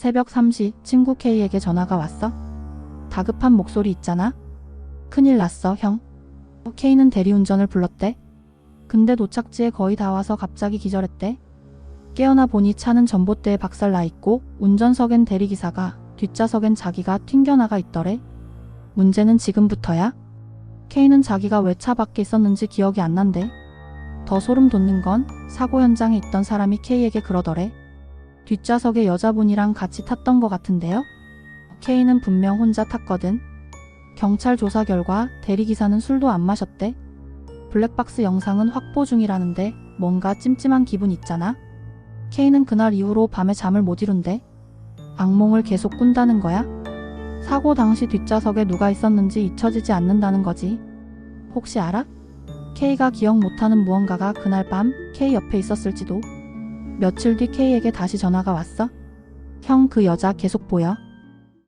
새벽 3시 친구 K에게 전화가 왔어. 다급한 목소리 있잖아. 큰일 났어, 형. K는 대리운전을 불렀대. 근데 도착지에 거의 다 와서 갑자기 기절했대. 깨어나 보니 차는 전봇대에 박살 나 있고 운전석엔 대리기사가 뒷좌석엔 자기가 튕겨나가 있더래. 문제는 지금부터야. K는 자기가 왜 차 밖에 있었는지 기억이 안 난대. 더 소름 돋는 건 사고 현장에 있던 사람이 K에게 그러더래. 뒷좌석에 여자분이랑 같이 탔던 것 같은데요? K는 분명 혼자 탔거든. 경찰 조사 결과 대리기사는 술도 안 마셨대. 블랙박스 영상은 확보 중이라는데 뭔가 찜찜한 기분 있잖아. K는 그날 이후로 밤에 잠을 못 이룬대. 악몽을 계속 꾼다는 거야? 사고 당시 뒷좌석에 누가 있었는지 잊혀지지 않는다는 거지. 혹시 알아? K가 기억 못하는 무언가가 그날 밤 K 옆에 있었을지도. 며칠 뒤 K에게 다시 전화가 왔어. 형 그 여자 계속 보여.